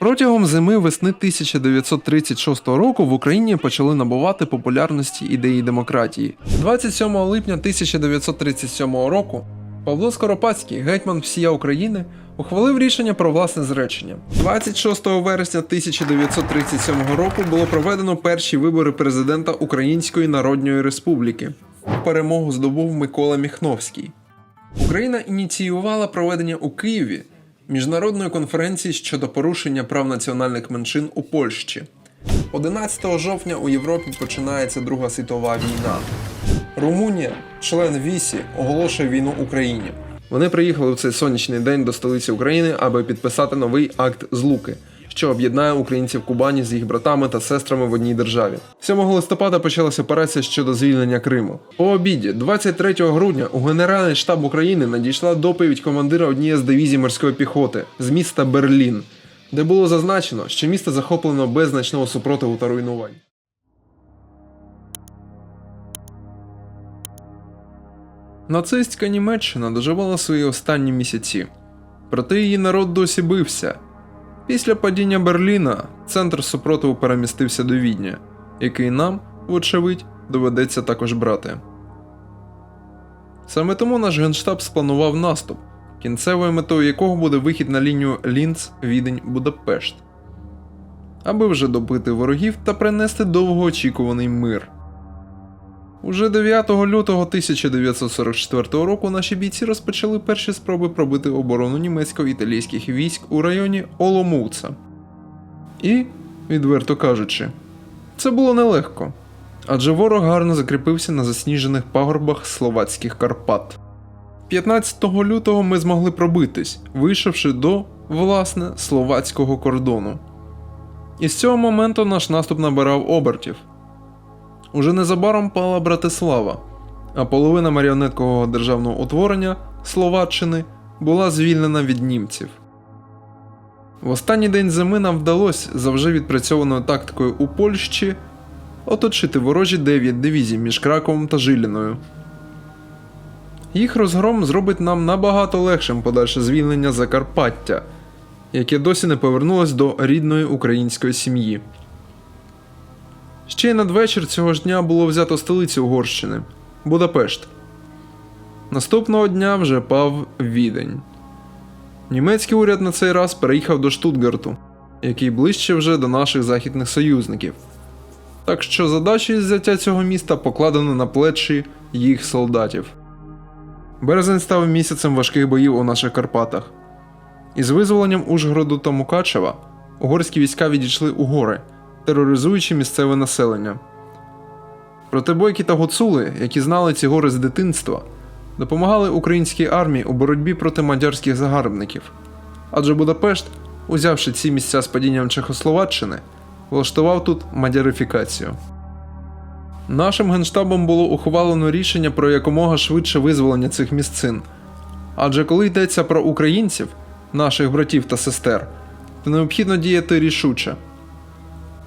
Протягом зими весни 1936 року в Україні почали набувати популярності ідеї демократії. 27 липня 1937 року Павло Скоропадський, гетьман всія України, ухвалив рішення про власне зречення. 26 вересня 1937 року було проведено перші вибори президента Української Народної Республіки. Перемогу здобув Микола Міхновський. Україна ініціювала проведення у Києві міжнародної конференції щодо порушення прав національних меншин у Польщі. 11 жовтня у Європі починається Друга світова війна. Румунія, член Вісі, оголошує війну Україні. Вони приїхали в цей сонячний день до столиці України, аби підписати новий акт злуки, що об'єднає українців Кубані з їх братами та сестрами в одній державі. 7 листопада почалася операція щодо звільнення Криму. По обіді, 23 грудня, у Генеральний штаб України надійшла доповідь командира однієї з дивізій морської піхоти з міста Берлін, де було зазначено, що місто захоплено без значного супротиву та руйнувань. Нацистська Німеччина доживала свої останні місяці, проте її народ досі бився. Після падіння Берліна центр супротиву перемістився до Відня, який нам, вочевидь, доведеться також брати. Саме тому наш генштаб спланував наступ, кінцевою метою якого буде вихід на лінію Лінц, Відень, Будапешт, аби вже добити ворогів та принести довгоочікуваний мир. Уже 9 лютого 1944 року наші бійці розпочали перші спроби пробити оборону німецько-італійських військ у районі Оломouца. І, відверто кажучи, це було нелегко, адже ворог гарно закріпився на засніжених пагорбах словацьких Карпат. 15 лютого ми змогли пробитись, вийшовши до, власне, словацького кордону. І з цього моменту наш наступ набирав обертів. Уже незабаром пала Братислава, а половина маріонеткового державного утворення Словаччини була звільнена від німців. В останній день зими нам вдалося за вже відпрацьованою тактикою у Польщі оточити ворожі 9 дивізій між Краковом та Жиліною. Їх розгром зробить нам набагато легшим подальше звільнення Закарпаття, яке досі не повернулось до рідної української сім'ї. Ще й надвечір цього ж дня було взято столицю Угорщини Будапешт. Наступного дня вже пав Відень. Німецький уряд на цей раз переїхав до Штутгарту, який ближче вже до наших західних союзників. Так що задача із взяття цього міста покладена на плечі їх солдатів. Березень став місяцем важких боїв у наших Карпатах. Із визволенням Ужгороду та Мукачева угорські війська відійшли у гори тероризуючи місцеве населення. Проте бойки та гуцули, які знали ці гори з дитинства, допомагали українській армії у боротьбі проти мадярських загарбників. Адже Будапешт, узявши ці місця з падінням Чехословаччини, влаштував тут мадярифікацію. Нашим генштабом було ухвалено рішення про якомога швидше визволення цих місцин. Адже коли йдеться про українців, наших братів та сестер, то необхідно діяти рішуче.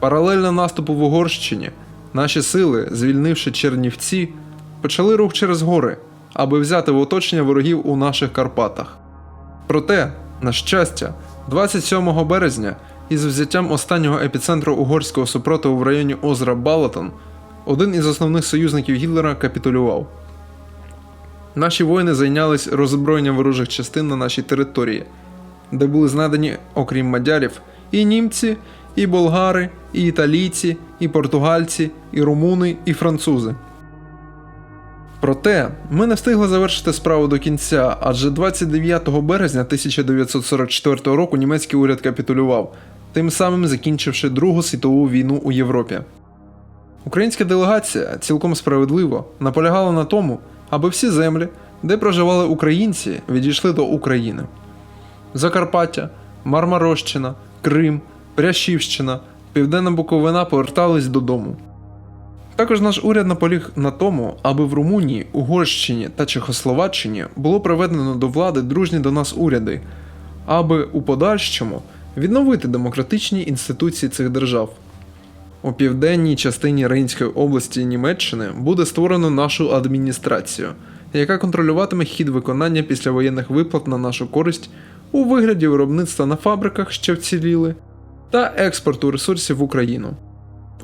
Паралельно наступу в Угорщині, наші сили, звільнивши Чернівці, почали рух через гори, аби взяти в оточення ворогів у наших Карпатах. Проте, на щастя, 27 березня, із взяттям останнього епіцентру угорського супротиву в районі озера Балатон, один із основних союзників Гітлера капітулював. Наші воїни зайнялись роззброєнням ворожих частин на нашій території, де були знайдені, окрім мадярів, і німці, і болгари, і італійці, і португальці, і румуни, і французи. Проте ми не встигли завершити справу до кінця, адже 29 березня 1944 року німецький уряд капітулював, тим самим закінчивши Другу світову війну у Європі. Українська делегація цілком справедливо наполягала на тому, аби всі землі, де проживали українці, відійшли до України. Закарпаття, Мармарощина, Крим, Прящівщина, Південна Буковина повертались додому. Також наш уряд наполіг на тому, аби в Румунії, Угорщині та Чехословаччині було приведено до влади дружні до нас уряди, аби у подальшому відновити демократичні інституції цих держав. У південній частині Рейнської області Німеччини буде створено нашу адміністрацію, яка контролюватиме хід виконання післявоєнних виплат на нашу користь у вигляді виробництва на фабриках, що вціліли, та експорту ресурсів в Україну.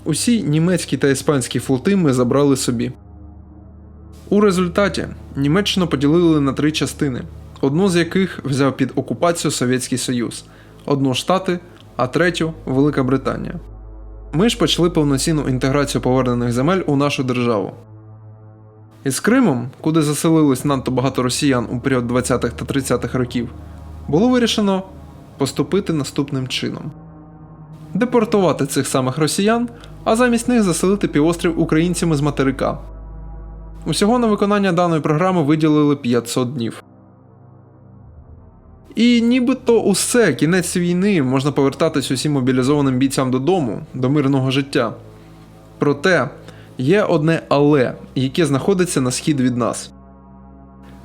Усі німецькі та іспанські флоти ми забрали собі. У результаті Німеччину поділили на три частини, одну з яких взяв під окупацію Совєтський Союз, одну Штати, а третю Велика Британія. Ми ж почали повноцінну інтеграцію повернених земель у нашу державу. Із Кримом, куди заселилось надто багато росіян у період 20-х та 30-х років, було вирішено поступити наступним чином: депортувати цих самих росіян, а замість них заселити півострів українцями з материка. Усього на виконання даної програми виділили 500 днів. І нібито усе, кінець війни, можна повертатись усім мобілізованим бійцям додому, до мирного життя. Проте є одне але, яке знаходиться на схід від нас.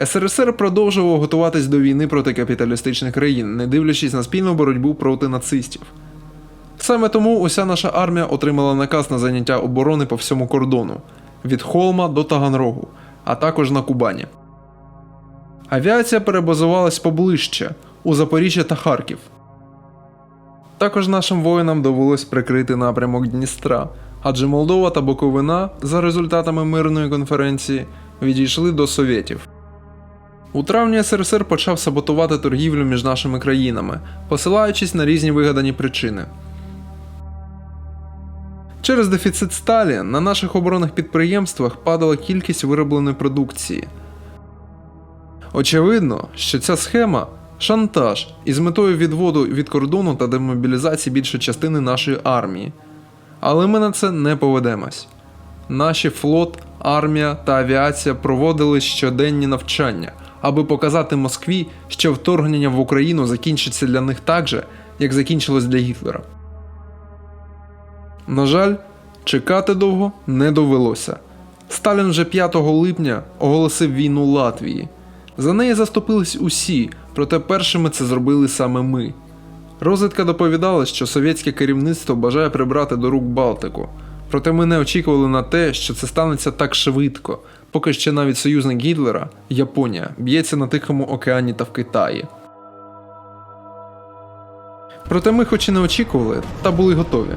СРСР продовжував готуватись до війни проти капіталістичних країн, не дивлячись на спільну боротьбу проти нацистів. Саме тому уся наша армія отримала наказ на заняття оборони по всьому кордону від Холма до Таганрогу, а також на Кубані. Авіація перебазувалась поближче у Запоріжжя та Харків. Також нашим воїнам довелось прикрити напрямок Дністра, адже Молдова та Буковина за результатами мирної конференції відійшли до совєтів. У травні СРСР почав саботувати торгівлю між нашими країнами, посилаючись на різні вигадані причини. Через дефіцит сталі на наших оборонних підприємствах падала кількість виробленої продукції. Очевидно, що ця схема шантаж із метою відводу від кордону та демобілізації більшої частини нашої армії. Але ми на це не поведемось. Наші флот, армія та авіація проводили щоденні навчання, аби показати Москві, що вторгнення в Україну закінчиться для них так же, як закінчилось для Гітлера. На жаль, чекати довго не довелося. Сталін вже 5 липня оголосив війну Латвії. За неї заступились усі, проте першими це зробили саме ми. Розвідка доповідала, що совєтське керівництво бажає прибрати до рук Балтику. Проте ми не очікували на те, що це станеться так швидко, поки ще навіть союзник Гітлера, Японія, б'ється на Тихому океані та в Китаї. Проте ми, хоч і не очікували, та були готові.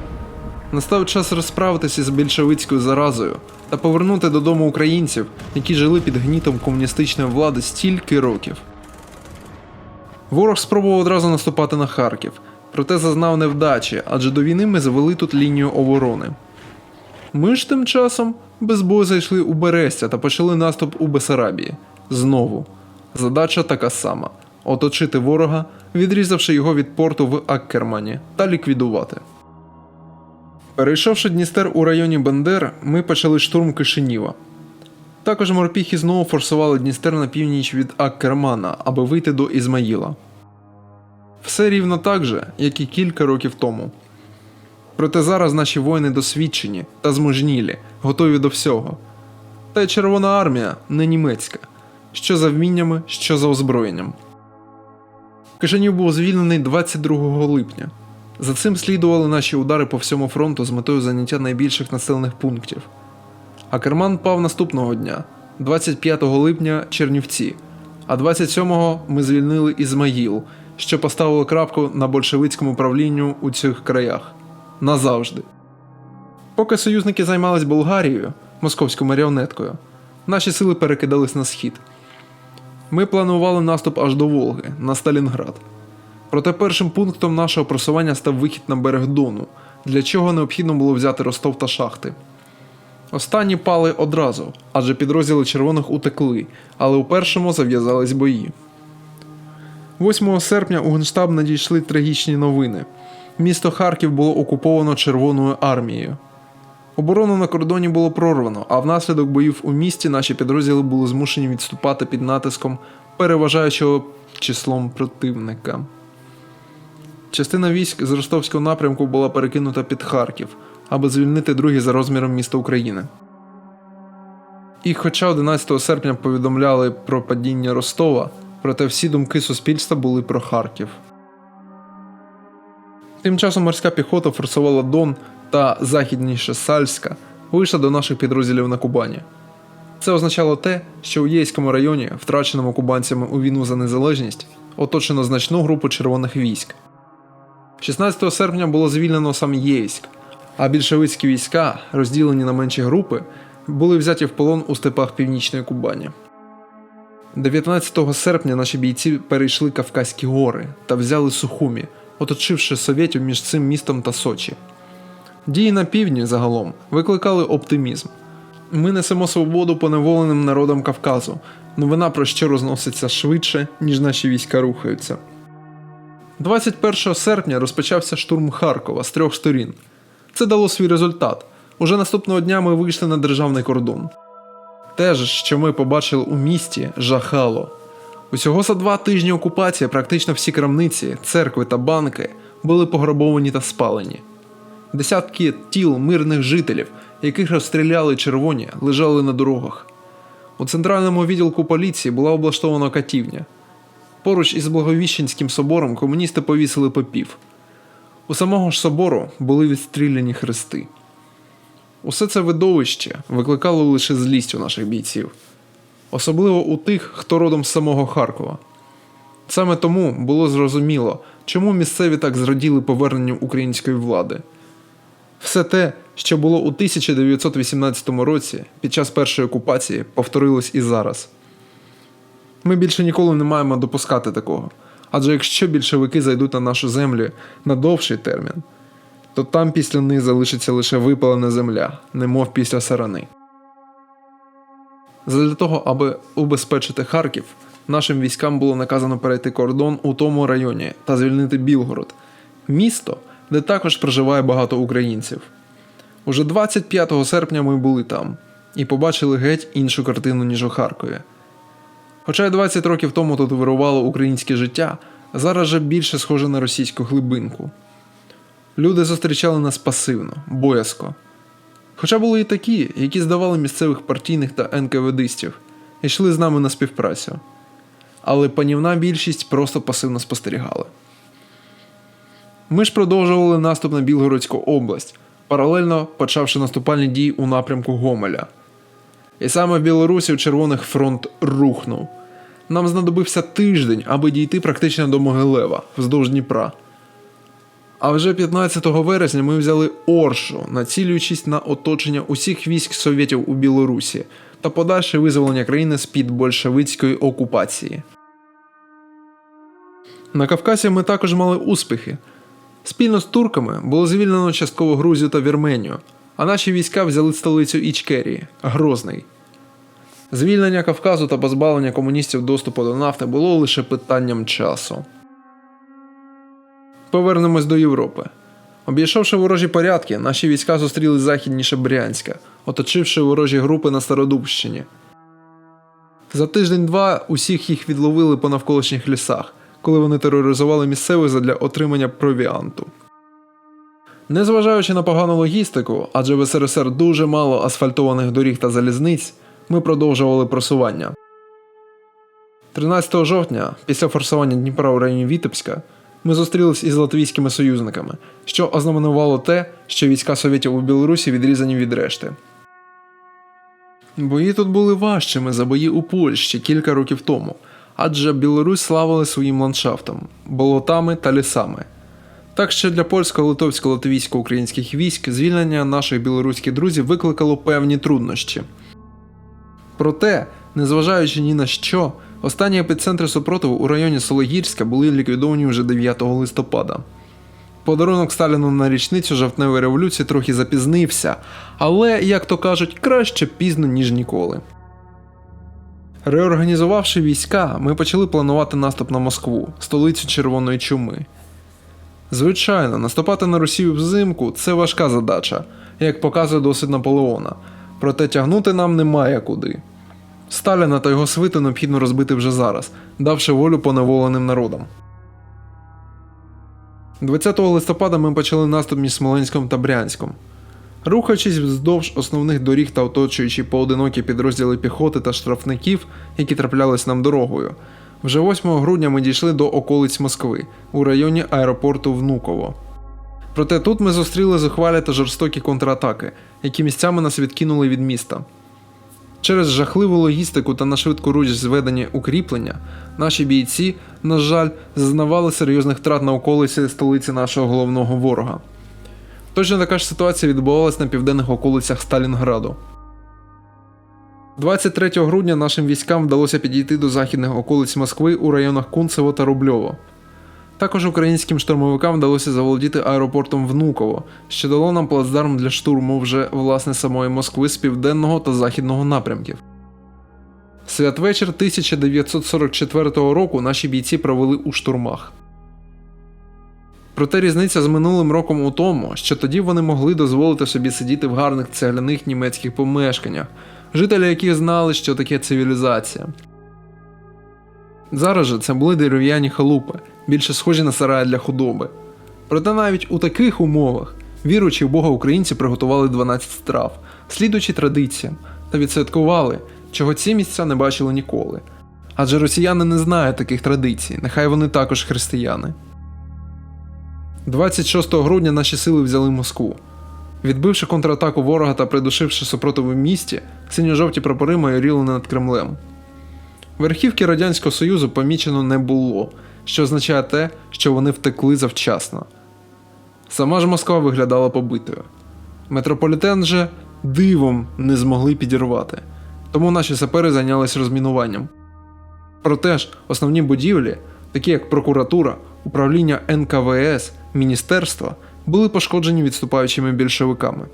Настав час розправитися з більшовицькою заразою та повернути додому українців, які жили під гнітом комуністичної влади стільки років. Ворог спробував одразу наступати на Харків, проте зазнав невдачі, адже до війни ми завели тут лінію оборони. Ми ж тим часом без бою зайшли у Берестя та почали наступ у Бесарабії. Знову. Задача така сама: оточити ворога, відрізавши його від порту в Аккермані та ліквідувати. Перейшовши Дністер у районі Бендер, ми почали штурм Кишиніва. Також морпіхи знову форсували Дністер на північ від Аккермана, аби вийти до Ізмаїла. Все рівно так же, як і кілька років тому. Проте зараз наші воїни досвідчені та змужнілі, готові до всього. Та й Червона армія не німецька, що за вміннями, що за озброєнням. Кишинів був звільнений 22 липня. За цим слідували наші удари по всьому фронту з метою заняття найбільших населених пунктів. А Керман пав наступного дня, 25 липня Чернівці, а 27-го ми звільнили Ізмаїл, що поставило крапку на большевицькому правлінню у цих краях назавжди. Поки союзники займались Болгарією, московською маріонеткою, наші сили перекидались на схід. Ми планували наступ аж до Волги на Сталінград. Проте першим пунктом нашого просування став вихід на берег Дону, для чого необхідно було взяти Ростов та шахти. Останні пали одразу, адже підрозділи червоних утекли, але у першому зав'язались бої. 8 серпня у Генштаб надійшли трагічні новини. Місто Харків було окуповано Червоною армією. Оборону на кордоні було прорвано, а внаслідок боїв у місті наші підрозділи були змушені відступати під натиском переважаючого числом противника. Частина військ з ростовського напрямку була перекинута під Харків, аби звільнити друге за розміром місто України. І хоча 11 серпня повідомляли про падіння Ростова, проте всі думки суспільства були про Харків. Тим часом морська піхота форсувала Дон та західніше Сальська вийшла до наших підрозділів на Кубані. Це означало те, що у Єйському районі, втраченому кубанцями у війну за незалежність, оточено значну групу червоних військ. 16 серпня було звільнено сам Єйськ, а більшовицькі війська, розділені на менші групи, були взяті в полон у степах північної Кубані. 19 серпня наші бійці перейшли Кавказькі гори та взяли Сухумі, оточивши совєтів між цим містом та Сочі. Дії на півдні загалом викликали оптимізм. Ми несемо свободу поневоленим народам Кавказу. Новина про що розноситься швидше, ніж наші війська рухаються. 21 серпня розпочався штурм Харкова з трьох сторін. Це дало свій результат. Уже наступного дня ми вийшли на державний кордон. Те ж, що ми побачили у місті, жахало. Усього за два тижні окупації практично всі крамниці, церкви та банки були пограбовані та спалені. Десятки тіл мирних жителів, яких розстріляли червоні, лежали на дорогах. У центральному відділку поліції була облаштована катівня. Поруч із Благовіщенським собором комуністи повісили попів. У самого ж собору були відстріляні хрести. Усе це видовище викликало лише злість у наших бійців, особливо у тих, хто родом з самого Харкова. Саме тому було зрозуміло, чому місцеві так зраділи поверненню української влади. Все те, що було у 1918 році під час першої окупації, повторилось і зараз. Ми більше ніколи не маємо допускати такого. Адже якщо більшовики зайдуть на нашу землю на довший термін, то там після них залишиться лише випалена земля, немов після сарани. Задля того, аби убезпечити Харків, нашим військам було наказано перейти кордон у тому районі та звільнити Білгород, місто, де також проживає багато українців. Уже 25 серпня ми були там і побачили геть іншу картину, ніж у Харкові. Хоча 20 років тому тут вирувало українське життя, зараз же більше схоже на російську глибинку. Люди зустрічали нас пасивно, боязко. Хоча були і такі, які здавали місцевих партійних та НКВДистів і йшли з нами на співпрацю. Але панівна більшість просто пасивно спостерігали. Ми ж продовжували наступ на Білгородську область, паралельно почавши наступальні дії у напрямку Гомеля. І саме в Білорусі у Червоних фронт рухнув. Нам знадобився тиждень, аби дійти практично до Могилева вздовж Дніпра. А вже 15 вересня ми взяли Оршу, націлюючись на оточення усіх військ совєтів у Білорусі та подальше визволення країни з-під большевицької окупації. На Кавказі ми також мали успіхи. Спільно з турками було звільнено частково Грузію та Вірменію, а наші війська взяли столицю Ічкерії Грозний. Звільнення Кавказу та позбавлення комуністів доступу до нафти було лише питанням часу. Повернемось до Європи. Обійшовши ворожі порядки, наші війська зустріли західніше Брянська, оточивши ворожі групи на Стародубщині. За тиждень-два усіх їх відловили по навколишніх лісах, коли вони тероризували місцевих задля отримання провіанту. Незважаючи на погану логістику, адже в СРСР дуже мало асфальтованих доріг та залізниць, ми продовжували просування. 13 жовтня, після форсування Дніпра у районі Вітебська, ми зустрілись із латвійськими союзниками, що ознаменувало те, що війська совєтів у Білорусі відрізані від решти. Бої тут були важчими за бої у Польщі кілька років тому, адже Білорусь славили своїм ландшафтом, болотами та лісами. Так що для польсько-литовсько-латвійсько-українських військ звільнення наших білоруських друзів викликало певні труднощі. Проте, незважаючи ні на що, останні епіцентри супротиву у районі Сологірська були ліквідовані вже 9 листопада. Подарунок Сталіну на річницю жовтневої революції трохи запізнився, але, як то кажуть, краще пізно, ніж ніколи. Реорганізувавши війська, ми почали планувати наступ на Москву, столицю Червоної чуми. Звичайно, наступати на Росію взимку це важка задача, як показує досвід Наполеона. Проте тягнути нам немає куди. Сталіна та його свиту необхідно розбити вже зараз, давши волю поневоленим народам. 20 листопада ми почали наступ між Смоленськом та Брянськом. Рухаючись вздовж основних доріг та оточуючи поодинокі підрозділи піхоти та штрафників, які траплялись нам дорогою, вже 8 грудня ми дійшли до околиць Москви у районі аеропорту Внуково. Проте тут ми зустріли зухвалі та жорстокі контратаки, які місцями нас відкинули від міста. Через жахливу логістику та на швидку руч зведені укріплення, наші бійці, на жаль, зазнавали серйозних втрат на околиці столиці нашого головного ворога. Точно така ж ситуація відбувалась на південних околицях Сталінграду. 23 грудня нашим військам вдалося підійти до західних околиць Москви у районах Кунцево та Рубльово. Також українським штурмовикам вдалося заволодіти аеропортом Внуково, що дало нам плацдарм для штурму вже власне самої Москви з південного та західного напрямків. Святвечір 1944 року наші бійці провели у штурмах. Проте різниця з минулим роком у тому, що тоді вони могли дозволити собі сидіти в гарних цегляних німецьких помешканнях, жителі яких знали, що таке цивілізація. Зараз же це були дерев'яні халупи, більше схожі на сараї для худоби. Проте навіть у таких умовах віруючі в Бога українці приготували 12 страв, слідуючи традиціям, та відсвяткували, чого ці місця не бачили ніколи. Адже росіяни не знають таких традицій, нехай вони також християни. 26 грудня наші сили взяли Москву. Відбивши контратаку ворога та придушивши супротив у місті, синьо-жовті прапори майоріли над Кремлем. Верхівки Радянського Союзу помічено не було, що означає те, що вони втекли завчасно. Сама ж Москва виглядала побитою. Метрополітен же дивом не змогли підірвати, тому наші сапери зайнялись розмінуванням. Проте ж основні будівлі, такі як прокуратура, управління НКВС, міністерства, були пошкоджені відступаючими більшовиками.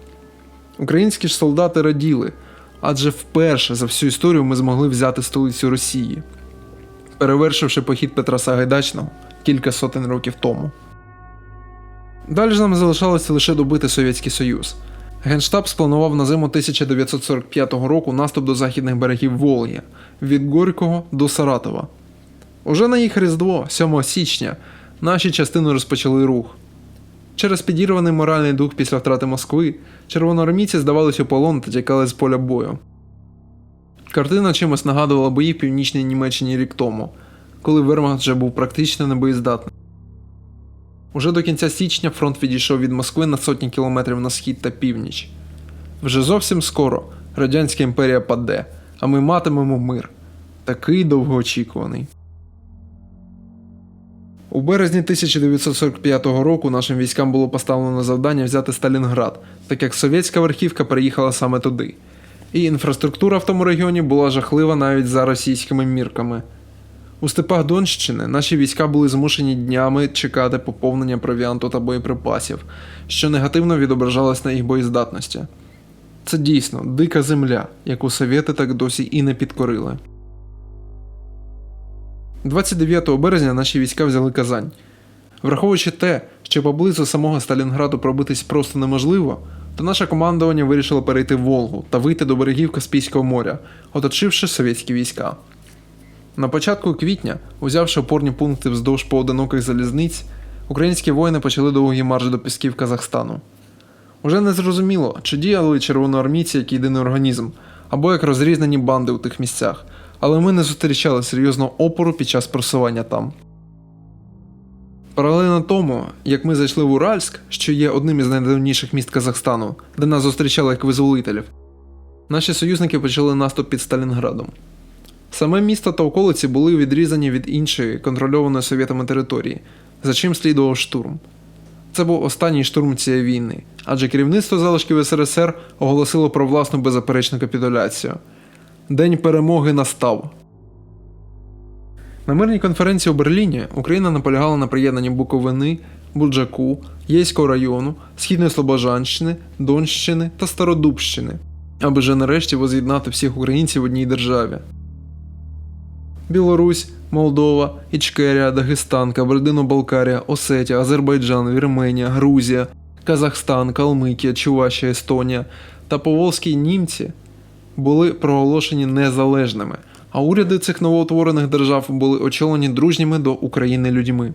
Українські ж солдати раділи, адже вперше за всю історію ми змогли взяти столицю Росії, перевершивши похід Петра Сагайдачного кілька сотень років тому. Далі ж нам залишалося лише добити Совєтський Союз. Генштаб спланував на зиму 1945 року наступ до західних берегів Волги від Горького до Саратова. Уже на їх Різдво, 7 січня, наші частини розпочали рух. Через підірваний моральний дух після втрати Москви червоноармійці здавались у полон та тікали з поля бою. Картина чимось нагадувала бої в північній Німеччині рік тому, коли Вермахт вже був практично небоєздатний. Уже до кінця січня фронт відійшов від Москви на сотні кілометрів на схід та північ. Вже зовсім скоро Радянська імперія паде, а ми матимемо мир. Такий довгоочікуваний. У березні 1945 року нашим військам було поставлено завдання взяти Сталінград, так як совєтська верхівка переїхала саме туди. І інфраструктура в тому регіоні була жахлива навіть за російськими мірками. У степах Донщини наші війська були змушені днями чекати поповнення провіанту та боєприпасів, що негативно відображалось на їх боєздатності. Це дійсно дика земля, яку совєти так досі і не підкорили. 29 березня наші війська взяли Казань. Враховуючи те, що поблизу самого Сталінграду пробитись просто неможливо, то наше командування вирішило перейти Волгу та вийти до берегів Каспійського моря, оточивши совєтські війська. На початку квітня, узявши опорні пункти вздовж поодиноких залізниць, українські воїни почали довгий марш до пісків Казахстану. Уже не зрозуміло, чи діяли червоноармійці як єдиний організм, або як розрізнені банди у тих місцях, але ми не зустрічали серйозного опору під час просування там. Паралельно тому, як ми зайшли в Уральськ, що є одним із найдавніших міст Казахстану, де нас зустрічали як визволителів, наші союзники почали наступ під Сталінградом. Саме місто та околиці були відрізані від іншої контрольованої совєтами території, за чим слідував штурм. Це був останній штурм цієї війни, адже керівництво залишків СРСР оголосило про власну беззаперечну капітуляцію. День перемоги настав. На мирній конференції у Берліні Україна наполягала на приєднанні Буковини, Буджаку, Єйського району, Східної Слобожанщини, Донщини та Стародубщини, аби вже нарешті воз'єднати всіх українців в одній державі. Білорусь, Молдова, Ічкерія, Дагестан, Кабардино-Балкарія, Осетія, Азербайджан, Вірменія, Грузія, Казахстан, Калмикія, Чувашія, Естонія та поволзькі німці були проголошені незалежними, а уряди цих новоутворених держав були очолені дружніми до України людьми.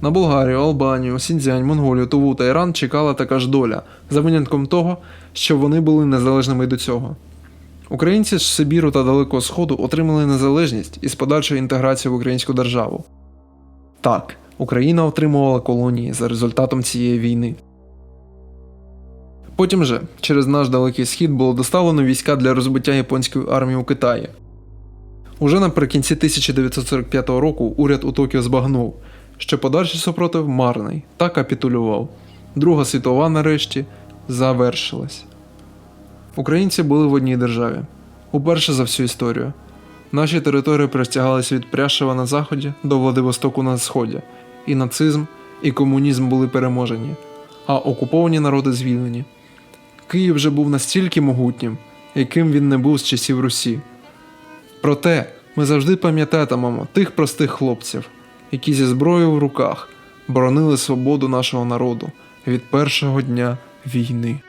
На Болгарію, Албанію, Сіньцзянь, Монголію, Туву та Іран чекала така ж доля, за винятком того, що вони були незалежними до цього. Українці з Сибіру та Далекого Сходу отримали незалежність із подальшою інтеграцією в українську державу. Так, Україна отримувала колонії за результатом цієї війни. Потім же, через наш далекий схід було доставлено війська для розбиття японської армії у Китаї. Уже наприкінці 1945 року уряд у Токіо збагнув, що подальший супротив марний та капітулював. Друга світова нарешті завершилась. Українці були в одній державі. Уперше за всю історію. Наші території простягалися від Пряшева на заході до Владивостоку на сході, і нацизм, і комунізм були переможені, а окуповані народи звільнені. Київ вже був настільки могутнім, яким він не був з часів Русі. Проте ми завжди пам'ятатимемо тих простих хлопців, які зі зброєю в руках боронили свободу нашого народу від першого дня війни.